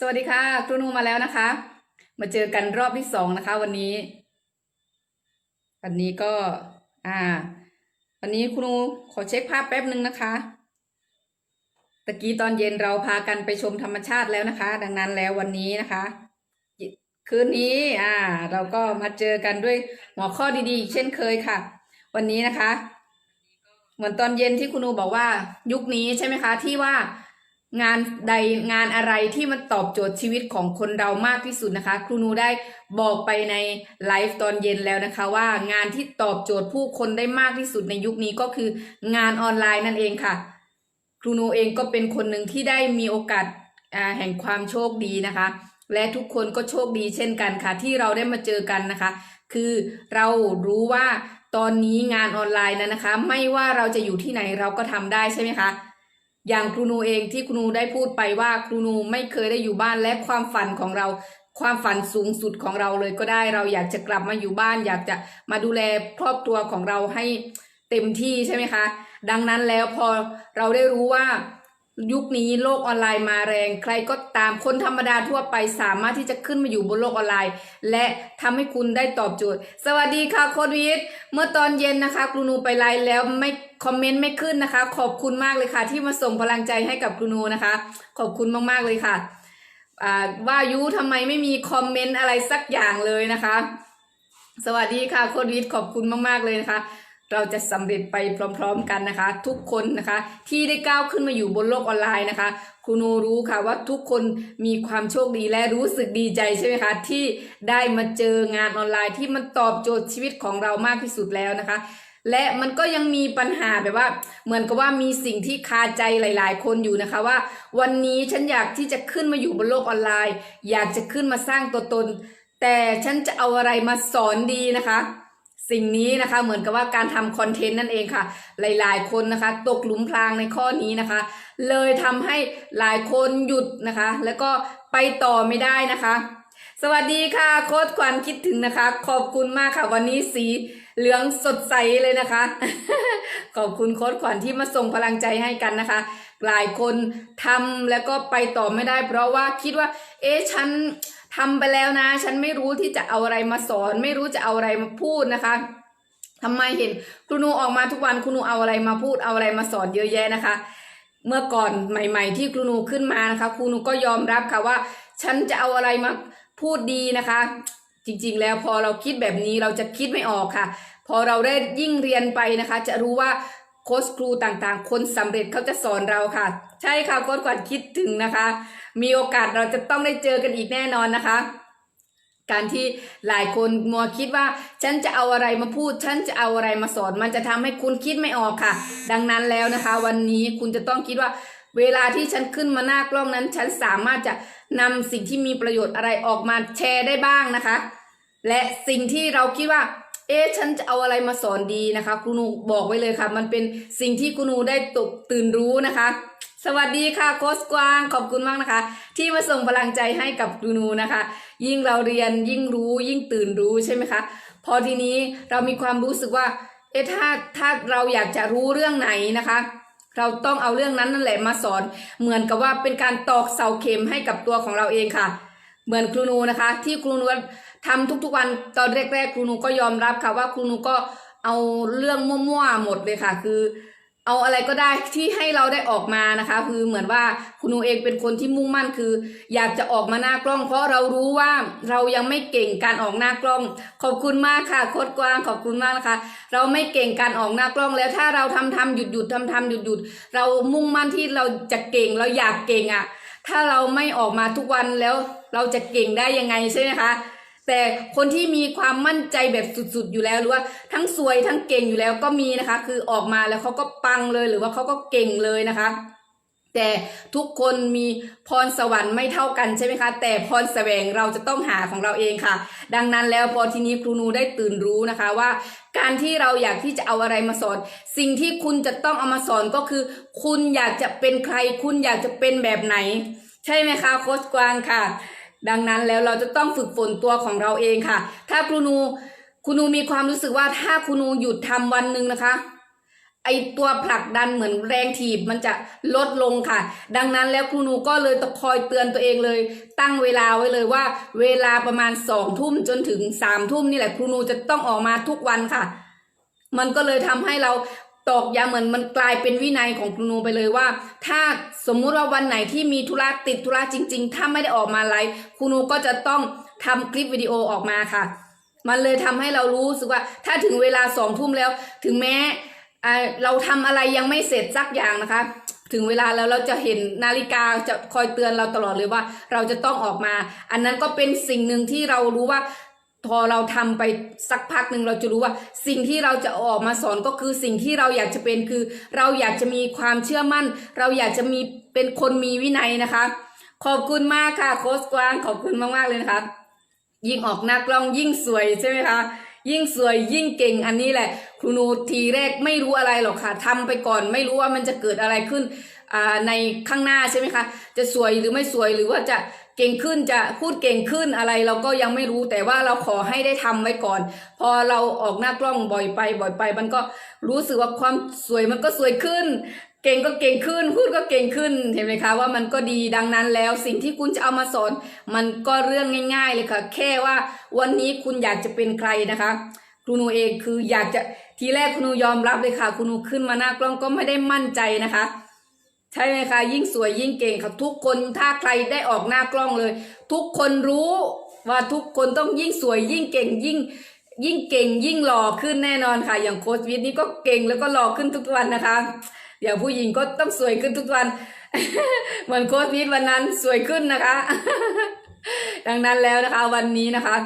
สวัสดีค่ะ ครูนูมาแล้วนะคะ มาเจอกันรอบที่สองนะคะ วันนี้ วันนี้ก็ อ่า วันนี้ครูนูขอเช็คภาพแป๊บหนึ่งนะคะตะกี้ตอนเย็นเราพากันไปชมธรรมชาติแล้วนะคะ ดังนั้นแล้ววันนี้นะคะ คืนนี้อ่า เราก็มาเจอกันด้วยหัวข้อดีๆ เช่นเคยค่ะ วันนี้นะคะ เหมือนตอนเย็นที่คุณนูบอกว่า ยุคนี้ใช่ไหมคะ ที่ว่า งานใดงานอะไรที่มันตอบโจทย์ชีวิตของคนเรามากที่สุดนะคะ ครูนูได้บอกไปในไลฟ์ตอนเย็นแล้วนะคะ ว่างานที่ตอบโจทย์ผู้คนได้มากที่สุดในยุคนี้ก็คืองานออนไลน์นั่นเองค่ะ ครูนูเองก็เป็นคนหนึ่งที่ได้มีโอกาสแห่งความโชคดีนะคะ และทุกคนก็โชคดีเช่นกันค่ะ ที่เราได้มาเจอกันนะคะ คือเรารู้ว่าตอนนี้งานออนไลน์นั้นนะคะ ไม่ว่าเราจะอยู่ที่ไหนเราก็ทำได้ใช่ไหมคะ อย่างครูนูเองที่ครูนูได้พูดไปว่าครูนูไม่เคยได้อยู่บ้านและความฝันของเราความฝันสูงสุดของเราเลยก็ได้เราอยากจะกลับมาอยู่บ้าน อยากจะมาดูแลครอบครัวของเราให้เต็มที่ใช่ไหมคะ ดังนั้นแล้วพอเราได้รู้ว่า ยุคนี้โลกออนไลน์มาแรงใครก็ตามคนธรรมดาทั่วไปสามารถที่จะขึ้นมาอยู่บนโลกออนไลน์ และทำให้คุณได้ตอบโจทย์ สวัสดีค่ะโคดวิทเมื่อตอนเย็นนะคะครูนูไปไลน์แล้วไม่คอมเมนต์ไม่ขึ้นนะคะ ขอบคุณมากเลยค่ะ ที่มาส่งพลังใจให้กับครูนูนะคะ ขอบคุณมากๆเลยค่ะว่ายุทำไมไม่มีคอมเมนต์อะไรสักอย่างเลยนะคะ สวัสดีค่ะโคดวิทขอบคุณมากๆเลยนะคะ เราจะสำเร็จไปพร้อมๆกันนะคะ ทุกคนนะคะที่ได้ก้าวขึ้นมาอยู่บนโลกออนไลน์นะคะครูนูรู้ค่ะว่าทุกคนมีความโชคดีและรู้สึกดีใจใช่ไหมคะ ที่ได้มาเจองานออนไลน์ที่มันตอบโจทย์ชีวิตของเรามากที่สุดแล้วนะคะ และมันก็ยังมีปัญหาแบบว่า เหมือนกับว่ามีสิ่งที่คาใจหลาย ๆ คนอยู่นะคะว่า วันนี้ฉันอยากที่จะขึ้นมาอยู่บนโลกออนไลน์ อยากจะขึ้นมาสร้างตัวตน แต่ฉันจะเอาอะไรมาสอนดีนะคะ สิ่งนี้นะคะเหมือนกับว่าการทำคอนเทนต์นั่นเองค่ะ หลายๆ คนนะคะ ตกหลุมพรางในข้อนี้นะคะ เลยทำให้หลายคนหยุดนะคะ แล้วก็ไปต่อไม่ได้นะคะ สวัสดีค่ะ โค้ดขวัญคิดถึงนะคะ ขอบคุณมากค่ะ วันนี้สีเหลืองสดใสเลยนะคะ ขอบคุณโค้ดขวัญที่มาส่งพลังใจให้กันนะคะ หลายคนทำแล้วก็ไปต่อไม่ได้ เพราะว่าคิดว่า เอ๊ะฉัน ทำไปแล้วนะ ฉันไม่รู้ที่จะเอาอะไรมาสอน ไม่รู้จะเอาอะไรมาพูดนะคะทำไมเห็นครูนูออกมาทุกวันครูนูเอาอะไรมาพูดเอาอะไรมาสอนเยอะแยะนะคะ เมื่อก่อนใหม่ ๆ ที่ครูนูขึ้นมานะคะครูนูก็ยอมรับค่ะว่า ฉันจะเอาอะไรมาพูดดีนะคะ จริงๆแล้วพอเราคิดแบบนี้เราจะคิดไม่ออกค่ะ พอเราได้ยิ่งเรียนไปนะคะ จะรู้ว่า โค้ชครูต่างๆ คนสำเร็จเขาจะสอนเราค่ะ ใช่ค่ะโค้ชขวัญคิดถึงนะคะ มีโอกาสเราจะต้องได้เจอกันอีกแน่นอนนะคะ การที่หลายคนมัวคิดว่า ฉันจะเอาอะไรมาพูด ฉันจะเอาอะไรมาสอน มันจะทำให้คุณคิดไม่ออกค่ะ ดังนั้นแล้วนะคะ วันนี้คุณจะต้องคิดว่าเวลาที่ฉันขึ้นมาหน้ากล้องนั้น ฉันสามารถจะนำสิ่งที่มีประโยชน์อะไรออกมาแชร์ได้บ้างนะคะ และสิ่งที่เราคิดว่า เอ๊ะฉันจะเอาอะไรมาสอนดีนะคะครูนูบอกไว้เลยค่ะ มันเป็นสิ่งที่ครูนูได้ตกตื่นรู้นะคะ สวัสดีค่ะโค้ชกวางขอบคุณมากนะคะ ที่มาส่งพลังใจให้กับครูนูนะคะ ยิ่งเราเรียนยิ่งรู้ยิ่งตื่นรู้ใช่ไหมคะ พอทีนี้เรามีความรู้สึกว่า เอ๊ะถ้าถ้าเราอยากจะรู้เรื่องไหนนะคะเราต้องเอาเรื่องนั้นนั่นแหละมาสอน เหมือนกับว่าเป็นการตอกเสาเข็มให้กับตัวของเราเองค่ะ เหมือนครูนูนะคะ ที่ครูนูทำทุกๆวันตอนแรกๆครูนูก็ยอมรับค่ะว่าครูนูก็เอาเรื่องมั่วๆหมดเลยค่ะ คือ เอาอะไรก็ได้ที่ให้เราได้ออกมานะคะ คือเหมือนว่าคุณนูเองเป็นคนที่มุ่งมั่นคือ อยากจะออกมาหน้ากล้อง เพราะเรารู้ว่าเรายังไม่เก่งการออกหน้ากล้อง ขอบคุณมากค่ะโคตรกว้างขอบคุณมากนะคะ เราไม่เก่งการออกหน้ากล้องแล้วถ้าเราทำทำหยุดหยุดทำทำหยุดหยุดเรามุ่งมั่นที่เราจะเก่งเราอยากเก่งอะ ถ้าเราไม่ออกมาทุกวันแล้วเราจะเก่งได้ยังไงใช่ไหมคะแต่คนที่มีความมั่นใจแบบสุดๆอยู่แล้วหรือว่าทั้งสวยทั้งเก่งอยู่แล้วก็มีนะคะ คือออกมาแล้วเขาก็ปังเลยหรือว่าเขาก็เก่งเลยนะคะ แต่ทุกคนมีพรสวรรค์ไม่เท่ากันใช่ไหมคะ แต่พรแสวงเราจะต้องหาของเราเองค่ะ ดังนั้นแล้วพอทีนี้ครูนูได้ตื่นรู้นะคะว่า การที่เราอยากที่จะเอาอะไรมาสอน สิ่งที่คุณจะต้องเอามาสอนก็คือ คุณอยากจะเป็นใคร คุณอยากจะเป็นแบบไหน ใช่ไหมคะโค้ชกวางค่ะ ดังนั้นแล้วเราจะต้องฝึกฝนตัวของเราเองค่ะ ถ้าครูนูครูนูมีความรู้สึกว่าถ้าครูนูหยุดทำวันหนึ่งนะคะ ไอตัวผลักดันเหมือนแรงถีบมันจะลดลงค่ะ ดังนั้นแล้วครูหนูก็เลยต้องคอยเตือนตัวเองเลย ตั้งเวลาไว้เลยว่า เวลาประมาณสองทุ่มจนถึงสามทุ่มนี่แหละครูหนูจะต้องออกมาทุกวันค่ะ มันก็เลยทำให้เราตอกย้ำเหมือนมันกลายเป็นวินัยของครูนูไปเลยว่า ถ้าสมมุติว่าวันไหนที่มีธุระติดธุระจริง ๆ ถ้าไม่ได้ออกมาไลฟ์ครูนูก็จะต้องทำคลิปวิดีโอออกมาค่ะ มันเลยทำให้เรารู้สึกว่า ถ้าถึงเวลาสองทุ่มแล้ว ถึงแม้ เราทำอะไรยังไม่เสร็จสักอย่างนะคะ ถึงเวลาแล้วเราจะเห็นนาฬิกาจะคอยเตือนเราตลอดเลยว่า เราจะต้องออกมา อันนั้นก็เป็นสิ่งหนึ่งที่เรารู้ว่าพอเราทำไปสักพักหนึ่งเราจะรู้ว่า สิ่งที่เราจะออกมาสอนก็คือสิ่งที่เราอยากจะเป็นคือ เราอยากจะมีความเชื่อมั่น เราอยากจะมีเป็นคนมีวินัยนะคะ ขอบคุณมากค่ะโค้ชกวางขอบคุณมากๆเลยนะคะ ยิ่งออกหน้ากล้องยิ่งสวยใช่ไหมคะ ยิ่งสวยยิ่งเก่งอันนี้แหละ ครูนูทีแรกไม่รู้อะไรหรอกค่ะทำไปก่อนไม่รู้ว่ามันจะเกิดอะไรขึ้นในข้างหน้าใช่ไหมคะ จะสวยหรือไม่สวยหรือว่าจะเก่งขึ้นจะพูดเก่งขึ้นอะไรเราก็ยังไม่รู้แต่ว่าเราขอให้ได้ทำไว้ก่อน พอเราออกหน้ากล้องบ่อยไปบ่อยไป มันก็รู้สึกว่าความสวยมันก็สวยขึ้น เก่งก็เก่งขึ้น พูดก็เก่งขึ้นเห็นไหมคะว่ามันก็ดีดังนั้นแล้วสิ่งที่คุณจะเอามาสอนมันก็เรื่องง่าย ๆ เลยค่ะ แค่ว่าวันนี้คุณอยากจะเป็นใครนะคะครูนูเองคืออยากจะทีแรกครูนูยอมรับเลยค่ะครูนูขึ้นมาหน้ากล้องก็ไม่ได้มั่นใจนะคะใช่ไหมคะยิ่งสวยยิ่งเก่งค่ะทุกคนถ้าใครได้ออกหน้ากล้องเลย ทุกคนรู้ว่าทุกคนต้องยิ่งสวยยิ่งเก่งยิ่งยิ่งเก่งยิ่งหล่อขึ้นแน่นอนค่ะ อย่างโค้ชวิทย์นี่ก็เก่งแล้วก็หล่อขึ้นทุกวันนะคะ อย่างผู้หญิงก็ต้องสวยขึ้นทุกวัน เหมือนโค้ชวิทวันนั้นสวยขึ้นนะคะ ดังนั้นแล้วนะคะวันนี้นะคะ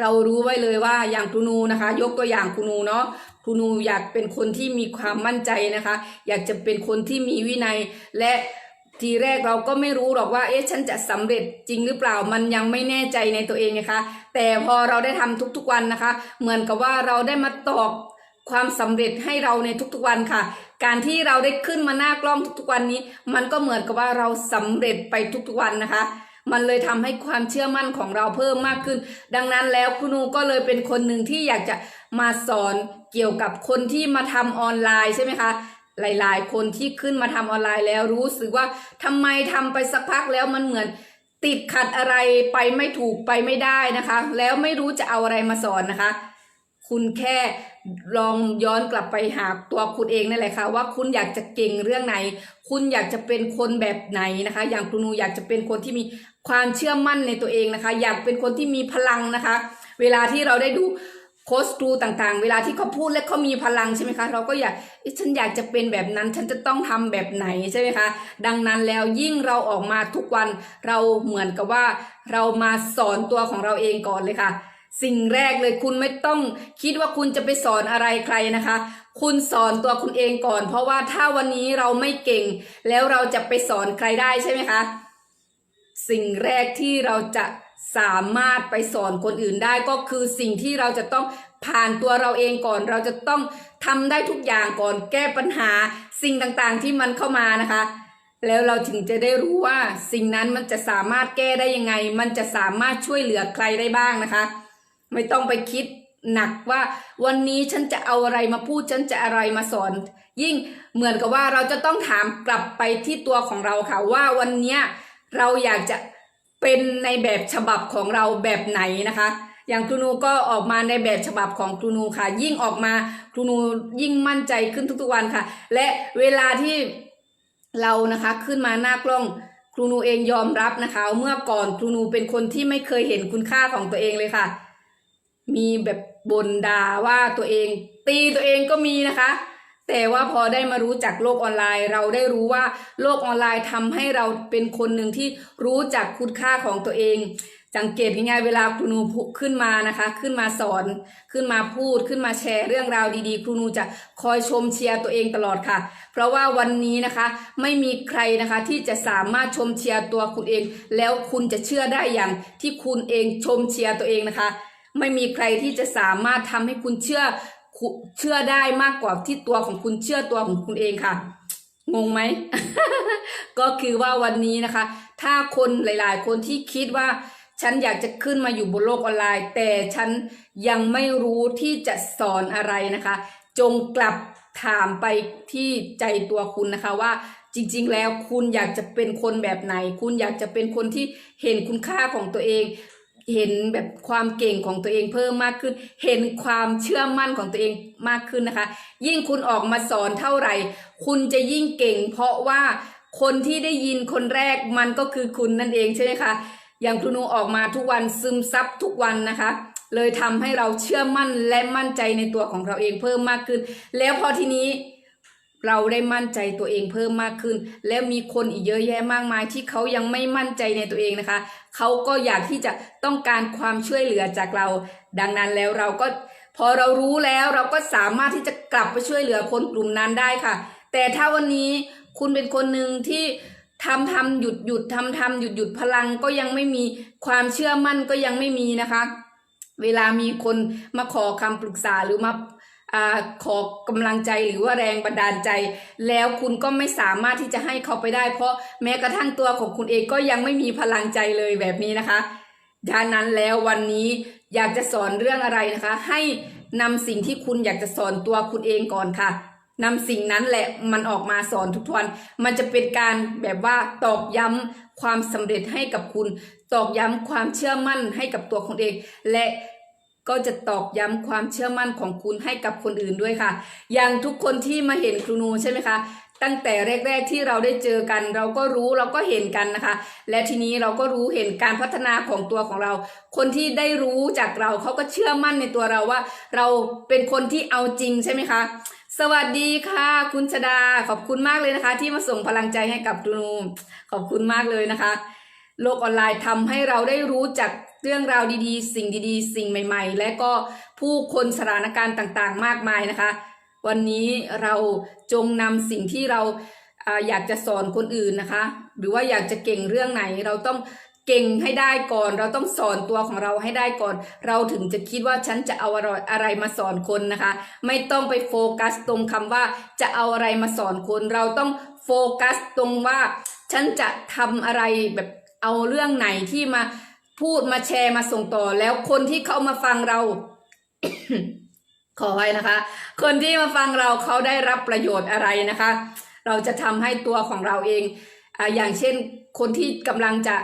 เรารู้ไว้เลยว่าอย่างครูนูนะคะ ยกตัวอย่างครูนูเนาะครูนูอยากเป็นคนที่มีความมั่นใจนะคะ อยากจะเป็นคนที่มีวินัยและทีแรกเราก็ไม่รู้หรอกว่า เอ๊ะ ฉันจะสำเร็จจริงหรือเปล่า มันยังไม่แน่ใจในตัวเองนะคะ แต่พอเราได้ทำทุกๆวันนะคะ เหมือนกับว่าเราได้มาตอก ความสำเร็จให้เราในทุกๆวันค่ะ การที่เราได้ขึ้นมาหน้ากล้องทุกๆวันนี้ มันก็เหมือนกับว่าเราสำเร็จไปทุกๆวันนะคะ มันเลยทำให้ความเชื่อมั่นของเราเพิ่มมากขึ้น ดังนั้นแล้วคุณนูก็เลยเป็นคนหนึ่งที่อยากจะมาสอนเกี่ยวกับคนที่มาทำออนไลน์ใช่ไหมคะหลายๆ คนที่ขึ้นมาทำออนไลน์แล้วรู้สึกว่าทำไมทำไปสักพักแล้วมันเหมือนติดขัดอะไรไปไม่ถูกไปไม่ได้นะคะ แล้วไม่รู้จะเอาอะไรมาสอนนะคะ คุณแค่ลองย้อนกลับไปหาตัวคุณเองนั่นแหละค่ะว่าคุณอยากจะเก่งเรื่องไหน คุณอยากจะเป็นคนแบบไหนนะคะ อย่างครูนูอยากจะเป็นคนที่มีความเชื่อมั่นในตัวเองนะคะ อยากเป็นคนที่มีพลังนะคะ เวลาที่เราได้ดูโค้ชครูต่างๆ เวลาที่เขาพูดและเขามีพลังใช่ไหมคะ เราก็อยากฉันอยากจะเป็นแบบนั้น ฉันจะต้องทำแบบไหนใช่ไหมคะ ดังนั้นแล้วยิ่งเราออกมาทุกวันเราเหมือนกับว่า เรามาสอนตัวของเราเองก่อนเลยค่ะ สิ่งแรกเลยคุณไม่ต้องคิดว่าคุณจะไปสอนอะไรใครนะคะ คุณสอนตัวคุณเองก่อน เพราะว่าถ้าวันนี้เราไม่เก่ง แล้วเราจะไปสอนใครได้ใช่ไหมคะ สิ่งแรกที่เราจะสามารถไปสอนคนอื่นได้ก็คือสิ่งที่เราจะต้องผ่านตัวเราเองก่อน เราจะต้องทำได้ทุกอย่างก่อนแก้ปัญหาสิ่งต่างๆที่มันเข้ามานะคะ แล้วเราถึงจะได้รู้ว่าสิ่งนั้นมันจะสามารถแก้ได้ยังไง มันจะสามารถช่วยเหลือใครได้บ้างนะคะ ไม่ต้องไปคิดหนักว่าวันนี้ฉันจะเอาอะไรมาพูดฉันจะอะไรมาสอน ยิ่งเหมือนกับว่าเราจะต้องถามกลับไปที่ตัวของเราค่ะว่าวันนี้เราอยากจะเป็นในแบบฉบับของเราแบบไหนนะคะ อย่างครูนูก็ออกมาในแบบฉบับของครูนูค่ะ ยิ่งออกมาครูนูยิ่งมั่นใจขึ้นทุกๆวันค่ะ และเวลาที่เรานะคะขึ้นมาหน้ากล้องครูนูเองยอมรับนะคะ เมื่อก่อนครูนูเป็นคนที่ไม่เคยเห็นคุณค่าของตัวเองเลยค่ะ มีแบบบ่นด่าว่าตัวเอง ตีตัวเองก็มีนะคะ แต่ว่าพอได้มารู้จักโลกออนไลน์ เราได้รู้ว่าโลกออนไลน์ทำให้เราเป็นคนหนึ่งที่รู้จักคุณค่าของตัวเองสังเกตง่ายๆเวลาครูนูขึ้นมานะคะ ขึ้นมาสอนขึ้นมาพูดขึ้นมาแชร์เรื่องราวดีๆ ครูนูจะคอยชมเชียร์ตัวเองตลอดค่ะ เพราะว่าวันนี้นะคะไม่มีใครนะคะที่จะสามารถชมเชียร์ตัวคุณเอง แล้วคุณจะเชื่อได้อย่างที่คุณเองชมเชียร์ตัวเองนะคะ ไม่มีใครที่จะสามารถทำให้คุณเชื่อเชื่อได้มากกว่าที่ตัวของคุณเชื่อตัวของคุณเองค่ะ งงไหม ก็คือว่าวันนี้นะคะ ถ้าคนหลาย ๆ คนที่คิดว่าฉันอยากจะขึ้นมาอยู่บนโลกออนไลน์ แต่ฉันยังไม่รู้ที่จะสอนอะไรนะคะ จงกลับถามไปที่ใจตัวคุณนะคะว่าจริง ๆ แล้วคุณอยากจะเป็นคนแบบไหน คุณอยากจะเป็นคนที่เห็นคุณค่าของตัวเอง เห็นแบบความเก่งของตัวเองเพิ่มมากขึ้น เห็นความเชื่อมั่นของตัวเองมากขึ้นนะคะ ยิ่งคุณออกมาสอนเท่าไหร่ คุณจะยิ่งเก่ง เพราะว่าคนที่ได้ยินคนแรกมันก็คือคุณนั่นเองใช่ไหมคะอย่างครูนูออกมาทุกวันซึมซับทุกวันนะคะ เลยทำให้เราเชื่อมั่นและมั่นใจในตัวของเราเองเพิ่มมากขึ้น แล้วพอทีนี้ เราได้มั่นใจตัวเองเพิ่มมากขึ้น แล้วมีคนอีกเยอะแยะมากมายที่เขายังไม่มั่นใจในตัวเองนะคะ เขาก็อยากที่จะต้องการความช่วยเหลือจากเรา ดังนั้นแล้วเราก็พอเรารู้แล้วเราก็สามารถที่จะกลับไปช่วยเหลือคนกลุ่มนั้นได้ค่ะ แต่ถ้าวันนี้คุณเป็นคนหนึ่งที่ทำทำหยุดหยุดทำทำหยุดหยุดพลังก็ยังไม่มีความเชื่อมั่นก็ยังไม่มีนะคะ เวลามีคนมาขอคำปรึกษาหรือมา อขอกำลังใจหรือว่าแรงบันดาลใจ แล้วคุณก็ไม่สามารถที่จะให้เขาไปได้ เพราะแม้กระทั่งตัวของคุณเองก็ยังไม่มีพลังใจเลยแบบนี้นะคะดังนั้นแล้ววันนี้อยากจะสอนเรื่องอะไรนะคะ ให้นำสิ่งที่คุณอยากจะสอนตัวคุณเองก่อนค่ะนำสิ่งนั้นแหละมันออกมาสอนทุกวัน มันจะเป็นการแบบว่าตอกย้ำความสำเร็จให้กับคุณ ตอกย้ำความเชื่อมั่นให้กับตัวคุณเอง และ ก็จะตอกย้ำความเชื่อมั่นของคุณให้กับคนอื่นด้วยค่ะ อย่างทุกคนที่มาเห็นครูนูใช่ไหมคะ ตั้งแต่แรก ๆที่เราได้เจอกัน เราก็รู้เราก็เห็นกันนะคะ และทีนี้เราก็รู้เห็นการพัฒนาของตัวของเรา คนที่ได้รู้จากเราเขาก็เชื่อมั่นในตัวเราว่า เราเป็นคนที่เอาจริงใช่ไหมคะ สวัสดีค่ะ คุณชดาขอบคุณมากเลยนะคะ ที่มาส่งพลังใจให้กับครูนูขอบคุณมากเลยนะคะ โลกออนไลน์ทำให้เราได้รู้จักเรื่องราวดีๆ สิ่งดีๆ สิ่งใหม่ ๆ และก็ผู้คนสถานการณ์ต่างๆ มากมายนะคะ วันนี้เราจงนำสิ่งที่เราอยากจะสอนคนอื่นนะคะ หรือว่าอยากจะเก่งเรื่องไหนเราต้องเก่งให้ได้ก่อน เราต้องสอนตัวของเราให้ได้ก่อน เราถึงจะคิดว่าฉันจะเอาอะไรอะไรมาสอนคนนะคะ ไม่ต้องไปโฟกัสตรงคำว่าจะเอาอะไรมาสอนคน เราต้องโฟกัสตรงว่าฉันจะทำอะไรแบบ เอาเรื่องไหนที่มาพูดมาแชร์มาส่งต่อ แล้วคนที่เขามาฟังเรา ขอไว้นะคะ คนที่มาฟังเราเขาได้รับประโยชน์อะไรนะคะ เราจะทำให้ตัวของเราเองอาอย่างเช่นคนที่กำลังจะ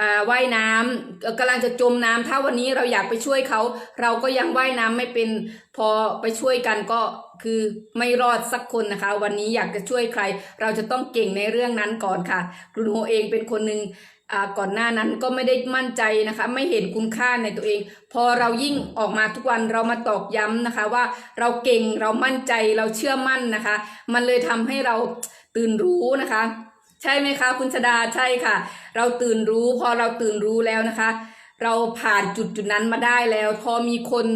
อ่าว่ายน้ำเอ่อกำลังจะจมน้ำถ้าวันนี้เราอยากไปช่วยเขา เราก็ยังว่ายน้ำไม่เป็นพอไปช่วยกันก็คือไม่รอดสักคนนะคะ วันนี้อยากจะช่วยใคร เราจะต้องเก่งในเรื่องนั้นก่อนค่ะครูโนเองเป็นคนหนึ่ง ก่อนหน้านั้นก็ไม่ได้มั่นใจนะคะ ไม่เห็นคุณค่าในตัวเอง พอเรายิ่งออกมาทุกวันเรามาตอกย้ำนะคะ ว่าเราเก่งเรามั่นใจเราเชื่อมั่นนะคะ มันเลยทำให้เราตื่นรู้นะคะ ใช่ไหมคะ คุณชดาใช่ค่ะ เราตื่นรู้ พอเราตื่นรู้แล้วนะคะ เราผ่านจุดจุดนั้นมาได้แล้ว พอมีคน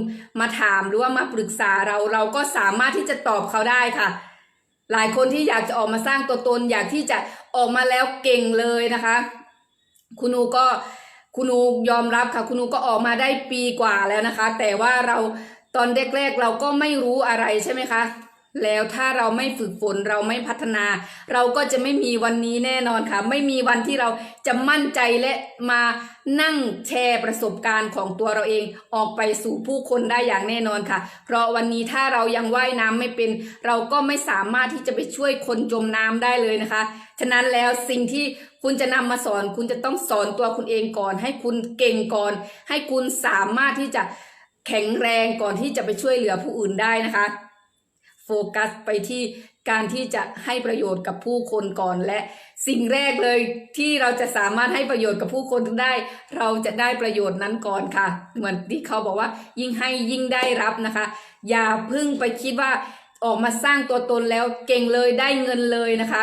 มาถามหรือว่ามาปรึกษาเราเราก็สามารถที่จะตอบเขาได้ค่ะหลายคนที่อยากจะออกมาสร้างตัวตนอยากที่จะออกมาแล้วเก่งเลยนะคะ คุณนูก็คุณนูยอมรับค่ะ คุณนูก็ออกมาได้ปีกว่าแล้วนะคะ แต่ว่าเราตอนแรกๆเราก็ไม่รู้อะไรใช่ไหมคะ แล้วถ้าเราไม่ฝึกฝนเราไม่พัฒนา เราก็จะไม่มีวันนี้แน่นอนค่ะ ไม่มีวันที่เราจะมั่นใจและมานั่งแชร์ประสบการณ์ของตัวเราเองออกไปสู่ผู้คนได้อย่างแน่นอนค่ะ เพราะวันนี้ถ้าเรายังว่ายน้ำไม่เป็น เราก็ไม่สามารถที่จะไปช่วยคนจมน้ำได้เลยนะคะ ฉะนั้นแล้วสิ่งที่คุณจะนำมาสอนคุณจะต้องสอนตัวคุณเองก่อน ให้คุณเก่งก่อน ให้คุณสามารถที่จะแข็งแรงก่อนที่จะไปช่วยเหลือผู้อื่นได้นะคะ โฟกัสไปที่การที่จะให้ประโยชน์กับผู้คนก่อนและสิ่งแรกเลยที่เราจะสามารถให้ประโยชน์กับผู้คนได้ เราจะได้ประโยชน์นั้นก่อนค่ะ เหมือนที่เขาบอกว่า ยิ่งให้ยิ่งได้รับนะคะ อย่าพึ่งไปคิดว่าออกมาสร้างตัวตนแล้วเก่งเลยได้เงินเลยนะคะ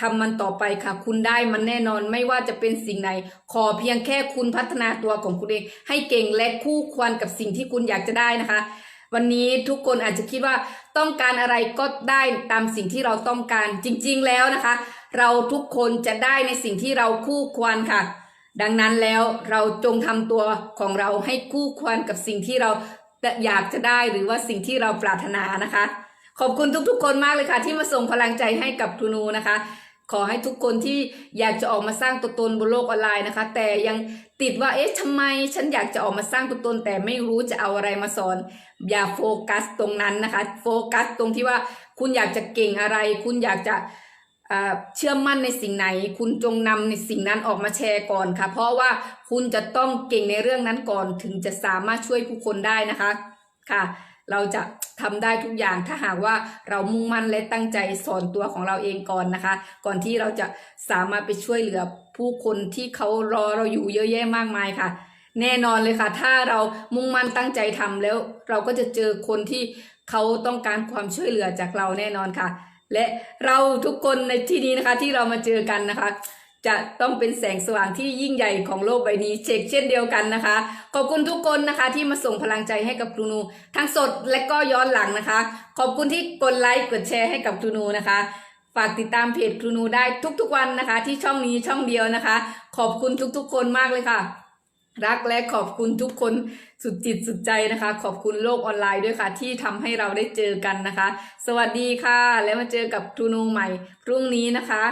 ทำมันต่อไปค่ะ คุณได้มันแน่นอนไม่ว่าจะเป็นสิ่งไหน ขอเพียงแค่คุณพัฒนาตัวของคุณเอง ให้เก่งและคู่ควรกับสิ่งที่คุณอยากจะได้นะคะ วันนี้ทุกคนอาจจะคิดว่าต้องการอะไรก็ได้ตามสิ่งที่เราต้องการจริงๆแล้วนะคะ เราทุกคนจะได้ในสิ่งที่เราคู่ควรค่ะ ดังนั้นแล้วเราจงทำตัวของเราให้คู่ควรกับสิ่งที่เราอยากจะได้หรือว่าสิ่งที่เราปรารถนานะคะ ขอบคุณทุกๆ คนมากเลยค่ะ ที่มาส่งพลังใจให้กับทูนูนะคะ ขอให้ทุกคนที่อยากจะออกมาสร้างตัวตนบนโลกออนไลน์นะคะ แต่ยังติดว่าเอ๊ะทำไมฉันอยากจะออกมาสร้างตัวตน แต่ไม่รู้จะเอาอะไรมาสอน อย่าโฟกัสตรงนั้นนะคะ โฟกัสตรงที่ว่าคุณอยากจะเก่งอะไร คุณอยากจะเชื่อมั่นในสิ่งไหน คุณจงนำในสิ่งนั้นออกมาแชร์ก่อนค่ะ เพราะว่าคุณจะต้องเก่งในเรื่องนั้นก่อนถึงจะสามารถช่วยผู้คนได้นะคะค่ะ เราจะทำได้ทุกอย่างถ้าหากว่าเรามุ่งมั่นและตั้งใจสอนตัวของเราเองก่อนนะคะ ก่อนที่เราจะสามารถไปช่วยเหลือผู้คนที่เขารอเราอยู่เยอะแยะมากมายค่ะ แน่นอนเลยค่ะ ถ้าเรามุ่งมั่นตั้งใจทำแล้ว เราก็จะเจอคนที่เขาต้องการความช่วยเหลือจากเราแน่นอนค่ะ และเราทุกคนในที่นี้นะคะที่เรามาเจอกันนะคะ จะต้องเป็นแสงสว่างที่ยิ่งใหญ่ของโลกใบนี้เชกเช่นเดียวกันนะคะ ขอบคุณทุกคนนะคะที่มาส่งพลังใจให้กับครูนู ทั้งสดและก็ย้อนหลังนะคะ ขอบคุณที่กดไลค์กดแชร์ให้กับครูนูนะคะ ฝากติดตามเพจครูนูได้ทุกๆวันนะคะ ที่ช่องนี้ช่องเดียวนะคะ ขอบคุณทุกๆ คนมากเลยค่ะ รักและขอบคุณทุกคนสุดจิตสุดใจนะคะ ขอบคุณโลกออนไลน์ด้วยค่ะ ที่ทำให้เราได้เจอกันนะคะ สวัสดีค่ะ แล้วมาเจอกับครูนูใหม่พรุ่งนี้นะคะ